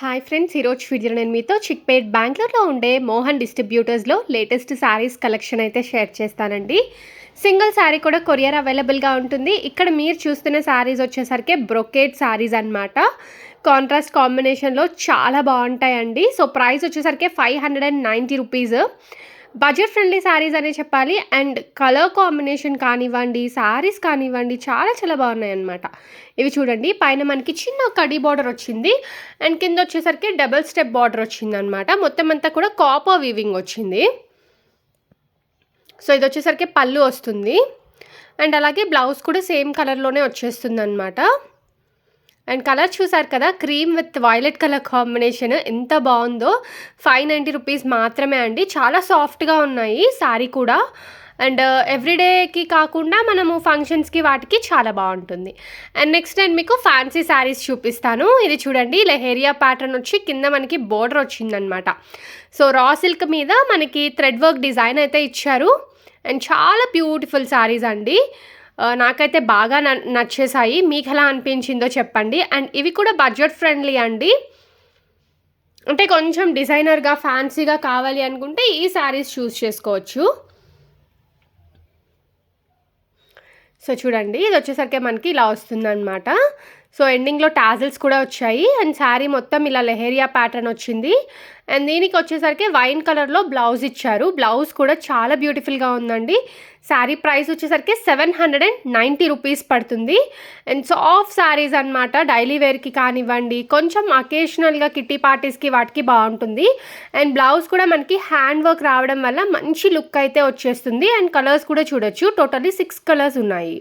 Hi friends ఈరోజు video నేను మీతో చిక్పేట్ బెంగళూరులో ఉండే మోహన్ డిస్ట్రిబ్యూటర్స్లో లేటెస్ట్ శారీస్ కలెక్షన్ అయితే షేర్ చేస్తానండి. సింగిల్ శారీ కూడా కొరియర్ అవైలబుల్గా ఉంటుంది. ఇక్కడ మీరు చూస్తున్న శారీస్ వచ్చేసరికి బ్రొకేట్ శారీస్ అన్నమాట. కాంట్రాస్ట్ కాంబినేషన్లో చాలా బాగుంటాయండి. సో ప్రైస్ వచ్చేసరికి five hundred and ninety rupees budget friendly saris అనే చెప్పాలి. అండ్ కలర్ కాంబినేషన్ కానివ్వండి శారీస్ కానివ్వండి చాలా చాలా బాగున్నాయి అనమాట ఇవి చూడండి పైన మనకి చిన్న కడి బార్డర్ వచ్చింది. అండ్ కింద వచ్చేసరికి డబుల్ స్టెప్ బార్డర్ వచ్చింది అనమాట మొత్తం అంతా కూడా కాపర్ వీవింగ్ వచ్చింది. సో ఇది వచ్చేసరికి పళ్ళు వస్తుంది. అండ్ అలాగే బ్లౌజ్ కూడా సేమ్ కలర్లోనే వచ్చేస్తుంది అనమాట అండ్ కలర్ చూసారు కదా cream with violet colour combination ఎంత బాగుందో. ఫైవ్ నైంటీ రూపీస్ మాత్రమే అండి. చాలా సాఫ్ట్గా ఉన్నాయి శారీ కూడా. అండ్ ఎవ్రీడేకి uh, కాకుండా మనము ఫంక్షన్స్కి వాటికి చాలా బాగుంటుంది. అండ్ నెక్స్ట్ నేను మీకు ఫ్యాన్సీ శారీస్ చూపిస్తాను. ఇది చూడండి లెహేరియా ప్యాటర్న్ వచ్చి కింద మనకి బోర్డర్ వచ్చిందనమాట సో రా సిల్క్ మీద మనకి థ్రెడ్ వర్క్ డిజైన్ అయితే ఇచ్చారు. అండ్ చాలా బ్యూటిఫుల్ శారీస్ అండి. నాకైతే బాగా న నచ్చేసాయి మీకు ఎలా అనిపించిందో చెప్పండి. అండ్ ఇవి కూడా బడ్జెట్ ఫ్రెండ్లీ అండి. అంటే కొంచెం డిజైనర్గా ఫ్యాన్సీగా కావాలి అనుకుంటే ఈ శారీస్ చూస్ చేసుకోవచ్చు. సో చూడండి ఇది వచ్చేసరికి మనకి ఇలా వస్తుందన్నమాట. సో ఎండింగ్లో టాజిల్స్ కూడా వచ్చాయి. అండ్ శారీ మొత్తం ఇలా లెహేరియా ప్యాటర్న్ వచ్చింది. అండ్ దీనికి వచ్చేసరికి వైన్ కలర్లో బ్లౌజ్ ఇచ్చారు. బ్లౌజ్ కూడా చాలా బ్యూటిఫుల్గా ఉందండి. శారీ ప్రైస్ వచ్చేసరికి seven hundred and ninety rupees పడుతుంది. అండ్ సాఫ్ట్ శారీస్ అనమాట డైలీ వేర్కి కానివ్వండి కొంచెం అకేషనల్గా కిట్టి పార్టీస్కి వాటికి బాగుంటుంది. అండ్ బ్లౌజ్ కూడా మనకి హ్యాండ్ వర్క్ రావడం వల్ల మంచి లుక్ అయితే వచ్చేస్తుంది. అండ్ కలర్స్ కూడా చూడొచ్చు. టోటల్లీ సిక్స్ కలర్స్ ఉన్నాయి.